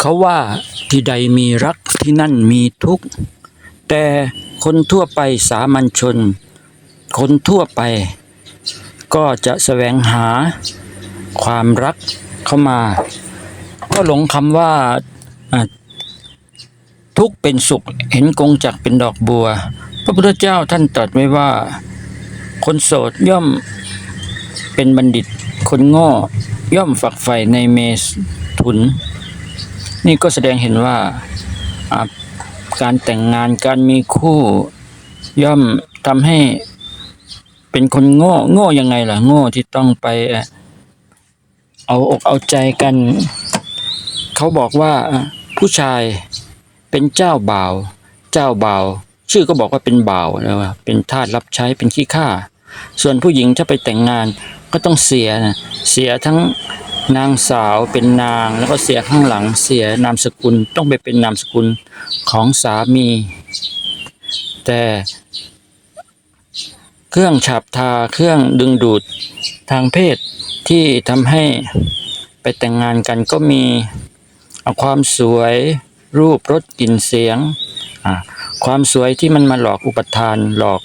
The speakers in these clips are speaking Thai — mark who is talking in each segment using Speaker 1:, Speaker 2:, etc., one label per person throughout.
Speaker 1: เขาว่าที่ใดมีรักที่นั่นมีทุกข์ แต่คนทั่วไปสามัญชน คนทั่วไป ก็จะแสวงหาความรักเข้ามา ก็หลงคำว่าทุกเป็นสุขเห็นกงจักรเป็นดอกบัว พระพุทธเจ้าท่านตรัสไว้ว่า คนโสดย่อมเป็นบัณฑิต คนโง่ย่อมฝักใฝ่ในเมถุน นี่ก็แสดงเห็นว่าการแต่งงานการมีคู่ย่อมทำให้เป็นคนโง่โง่ยังไงล่ะ โง่ที่ต้องไปเอาอกเอาใจกัน เขาบอกว่าผู้ชายเป็นเจ้าบ่าว เจ้าบ่าวชื่อก็บอกว่าเป็นบ่าวนะว่าเป็นทาสรับใช้เป็นขี้ข้าส่วนผู้หญิงถ้าไปแต่งงานก็ต้องเสียนะเสียทั้ง นางสาวเป็นนางแล้วก็เสียข้างหลังเสียนามสกุลต้องไปเป็นนามสกุลของสามี แต่เครื่องฉับทาเครื่องดึงดูดทางเพศที่ทำให้ไปแต่งงานกันก็มีเอาความสวยรูปรสกลิ่นเสียง ความสวยที่มันมาหลอกอุปทานหลอก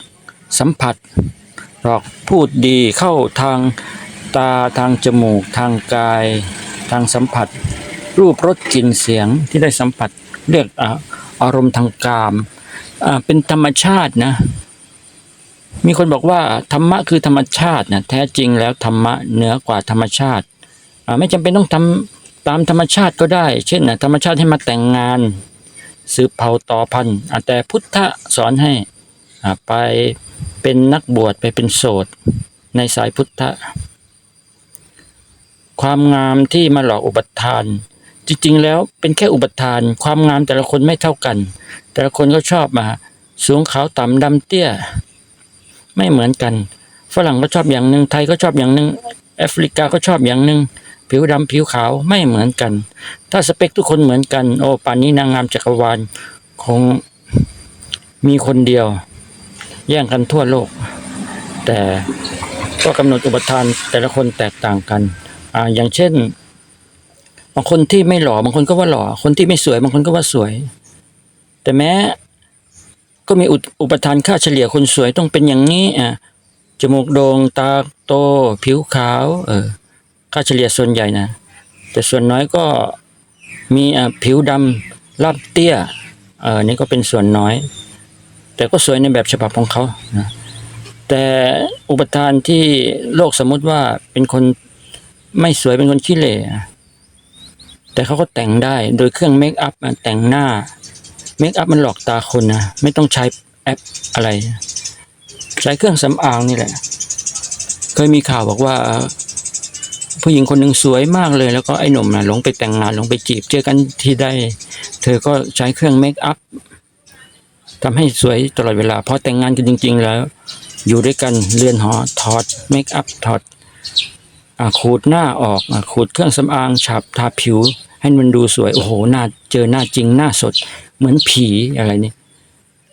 Speaker 1: สัมผัส หลอกพูดดีเข้าทาง ตาทางจมูก ทางกาย ทางสัมผัส รูปรสกลิ่นเสียงที่ได้สัมผัสเรียกอารมณ์ทางกามเป็นธรรมชาตินะ มีคนบอกว่าธรรมะคือธรรมชาตินะแท้จริงแล้วธรรมะเหนือกว่าธรรมชาติไม่จำเป็นต้องทำตามธรรมชาติก็ได้ เช่นนะธรรมชาติให้มาแต่งงานสืบเผ่าต่อพันธุ์อะแต่พุทธสอนให้ไปเป็นนักบวชไปเป็นโสดในสายพุทธ ความงามที่มาหลอกอุปทาน จริงๆ แล้วเป็นแค่อุปทาน ความงามแต่ละคนไม่เท่ากัน แต่ละคนก็ชอบมา สูงขาวต่ำดำเตี้ย ไม่เหมือนกัน ฝรั่งก็ชอบอย่างหนึ่งไทยก็ชอบอย่างหนึ่งแอฟริกาก็ชอบอย่างหนึ่งผิวดำผิวขาวไม่เหมือนกัน ถ้าสเปคทุกคนเหมือนกัน โอ้ป่านนี้นางงามจักรวาลคงมีคนเดียว แย่งกันทั่วโลก แต่ก็กำหนดอุปทานแต่ละคนแตกต่างกัน อ่าอย่างเช่น บางคนที่ไม่หล่อบางคนก็ว่าหล่อ คนที่ไม่สวย บางคนก็ว่าสวย แต่แม้ก็มีอุอปทานค่าเฉลี่ยคนสวยต้องเป็นอย่างนี้อะจมูกโดง่งตาโต ผิวขาว เออ ค่าเฉลี่ยส่วนใหญ่นะ แต่ส่วนน้อยก็มีอะผิวดำลาบเตี้ย เออนี่ก็เป็นส่วนน้อย แต่ก็สวยในแบบฉบับของเขานะแต่อุปทานที่โลกสมมติว่าเป็นคน ไม่สวยเป็นคนขี้เหร่แต่เขาก็แต่งได้โดยเครื่องเมคอัพแต่งหน้าเมคอัพมันหลอกตาคนนะไม่ต้องใช้แอปอะไร ใช้เครื่องสำอางนี่แหละ เคยมีข่าวบอกว่า ผู้หญิงคนหนึ่งสวยมากเลย แล้วก็ไอ้หนุ่มนะหลงไปแต่งงานหลงไปจีบเจอกันที่ได้ เธอก็ใช้เครื่องเมคอัพทำให้สวยตลอดเวลาพอแต่งงานกันจริง ๆ แล้ว อยู่ด้วยกันเรือนหอถอดเมคอัพถอด ขูดหน้าออกอขูดเครื่องสำอางฉาบทาผิว ให้มันดูสวย โอ้โหหน้าเจอหน้าจริงหน้าสด เหมือนผีอะไรนี่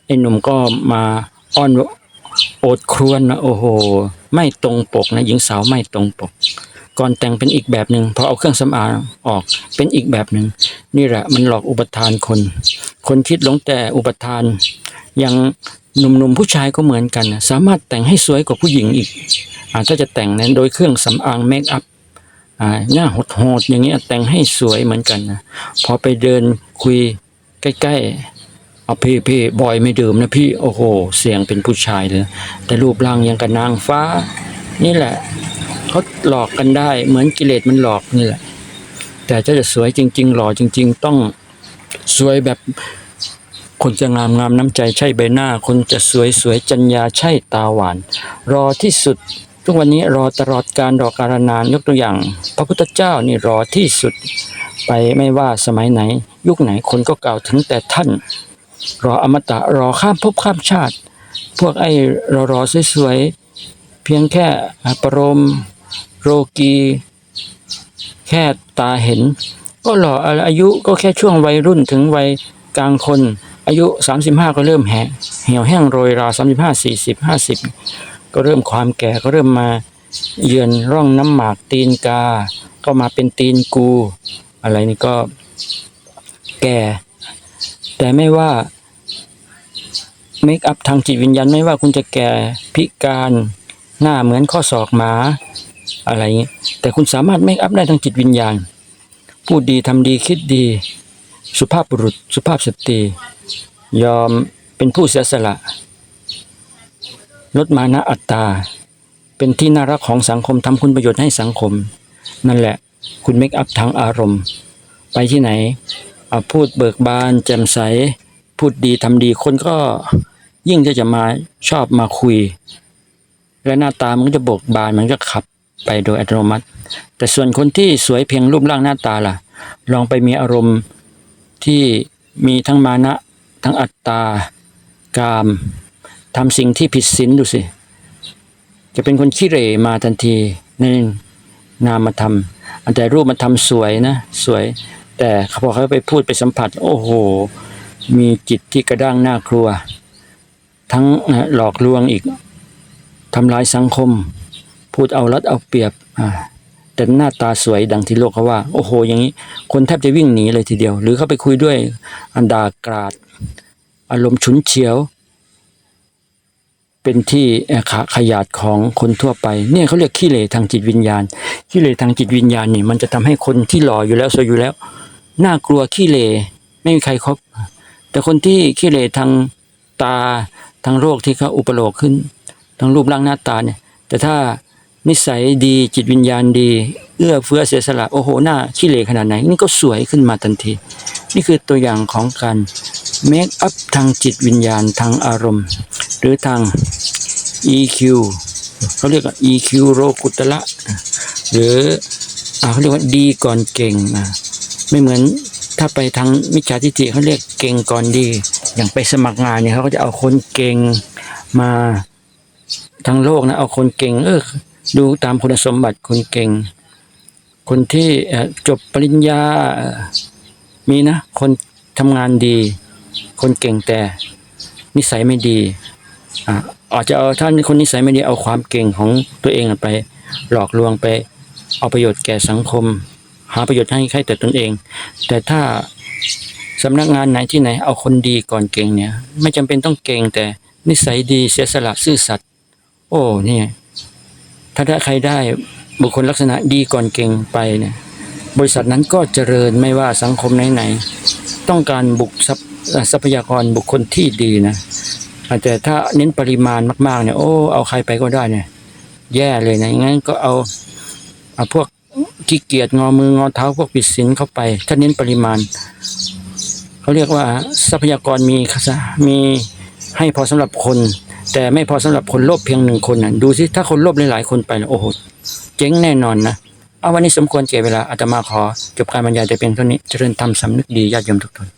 Speaker 1: ไอ้หนุ่มก็มาอ้อนโอดครวญนะโอ้โห ไม่ตรงปกนะหญิงสาวไม่ตรงปก ก่อนแต่งเป็นอีกแบบหนึ่งพอเอาเครื่องสำอางออกเป็นอีกแบบหนึ่งนี่แหละมันหลอกอุปทานคน คนคิดหลงแต่อุปทานอย่างหนุ่มๆผู้ชายก็เหมือนกันนะสามารถแต่งให้สวยกว่าผู้หญิงอีกอาถ้าจะแต่งนั้นโดยเครื่องสำอางเมคอัพหน้าโหดๆอย่างเงี้ยแต่งให้สวยเหมือนกันนะพอไปเดินคุยใกล้ๆเอาพี่พี่บอยไม่ดื่มนะพี่โอ้โห เสียงเป็นผู้ชายเลยแต่รูปร่างยังกับนางฟ้า นี่แหละเขาหลอกกันได้ เหมือนกิเลสมันหลอกนี่แหละ แต่ถ้าจะสวยจริง ๆ หล่อจริง ๆ ต้องสวยแบบ คนจะงามงามน้ำใจใช่ใบหน้า คนจะสวยสวยจัญญาใช่ตาหวาน รอที่สุด ทุกวันนี้รอตลอดการรอการนานยกตัวอย่าง พระพุทธเจ้านี่รอที่สุด ไปไม่ว่าสมัยไหน ยุคไหนคนก็กล่าวถึงแต่ท่าน รออมตะรอข้ามภพข้ามชาติ พวกไอ้รอรอสวยๆเพียงแค่ปรมโรกีแค่ตาเห็น ก็หล่ออายุก็แค่ช่วงวัยรุ่นถึงวัยกลางคน อายุ 35 ก็เริ่มแหะเหี่ยวแห้งโรยรา35 40 50 ก็เริ่มความแก่ก็เริ่มมาเยือนร่องน้ำหมากตีนกา ก็มาเป็นตีนกู อะไรนี่ก็แก่ แต่ไม่ว่าเมคอัพทางจิตวิญญาณไม่ว่าคุณจะแก่พิการหน้าเหมือนข้อศอกหมาอะไรอย่างนี้แต่คุณสามารถเมคอัพได้ทางจิตวิญญาณ พูดดีทำดีคิดดี สุภาพบุรุษ สุภาพสตรี ยอมเป็นผู้เสียสละลดมานะอัตตา เป็นที่น่ารักของสังคมทำคุณประโยชน์ให้สังคม นั่นแหละคุณเมคอัพทางอารมณ์ ไปที่ไหนพูดเบิกบานแจ่มใส พูดดีทำดีคนก็ยิ่งที่จะมาชอบมาคุย และหน้าตามันก็จะเบิกบานมันก็ขับไปโดยอัตโนมัติ แต่ส่วนคนที่สวยเพียงรูปร่างหน้าตาล่ะ ลองไปมีอารมณ์ ที่มีทั้งมานะ ทั้งอัตตากามทำสิ่งที่ผิดศีลดูสิ จะเป็นคนขี้เหร่มาทันทีในนามธรรมอันแต่รูปมาทำสวยนะ สวย แต่พอเขาไปพูดไปสัมผัส โอ้โห มีจิตที่กระด้างน่ากลัว ทั้งหลอกลวงอีกทำลายสังคม พูดเอารัดเอาเปรียบอ่า แต่หน้าตาสวยดังที่โลกเขาว่า โอ้โห อย่างนี้ คนแทบจะวิ่งหนีเลยทีเดียว หรือเขาไปคุยด้วยอันดากราด อารมณ์ฉุนเฉียว เป็นที่ขาขยาดของคนทั่วไป เนี่ยเขาเรียกขี้เหร่ทางจิตวิญญาณขี้เหร่ทางจิตวิญญาณนี่ มันจะทำให้คนที่หล่ออยู่แล้วสวยอยู่แล้วน่ากลัวขี้เหร่ไม่มีใครครบแต่คนที่ขี้เหร่ทางตาทางโรคที่เขาอุปโลกขึ้นทางรูปร่างหน้าตาเนี่ย แต่ถ้า นิสัยดีจิตวิญญาณดี เอื้อเฟื้อเสียสละโอ้โหหน้าขี้เหร่ขนาดไหน นี่ก็สวยขึ้นมาทันที นี่คือตัวอย่างของการเมคอัพทางจิตวิญญาณทางอารมณ์ หรือทาง EQ เขาเรียกว่า EQ โรกุตละหรืออเขาเรียกว่าดีก่อนเก่งอะไม่เหมือนถ้าไปทางมิจฉาทิฏฐิเขาเรียกเก่งก่อนดี อย่างไปสมัครงานเนี่ยเขาก็จะเอาคนเก่งมาทั้งโลกนะเอาคนเก่งเออ ดูตามคุณสมบัติคนเก่ง คนที่จบปริญญามีนะ คนทำงานดี คนเก่งแต่ นิสัยไม่ดีอะอาจจะเอาท่านคนนิสัยไม่ดีเอาความเก่งของตัวเองไป หลอกลวงไป เอาประโยชน์แก่สังคม หาประโยชน์ให้ใครแต่ตนเอง แต่ถ้าสำนักงานไหนที่ไหนเอาคนดีก่อนเก่งเนี่ย ไม่จำเป็นต้องเก่งแต่นิสัยดีเสียสละซื่อสัตย์โอ้เนี่ย ถ้าได้ใครได้บุคคลลักษณะดีก่อนเก่งไปเนี่ยบริษัทนั้นก็เจริญไม่ว่าสังคมไหนๆต้องการบุคทรัพเอ่อทรัพยากรบุคคลที่ดีนะแต่ถ้าเน้นปริมาณมากๆเนี่ยโอ้เอาใครไปก็ได้เนี่ย แย่เลยนะงั้นก็เอาเอาพวกขี้เกียจงอมืองอเท้าพวกปิดสินเข้าไป ถ้าเน้นปริมาณเขาเรียกว่าทรัพยากรมีมีให้พอสำหรับคน แต่ไม่พอสำหรับคนโลภเพียงหนึ่งคนน่ะดูสิถ้าคนโลภหลายๆคนไปนะโอ้โหเจ๊งแน่นอนนะเอาวันนี้สมควรเก็บเวลาอาตมาขอจบการบรรยายแต่เพียงเท่านี้เจริญธรรมสำนึกดีญาติโยมทุกท่าน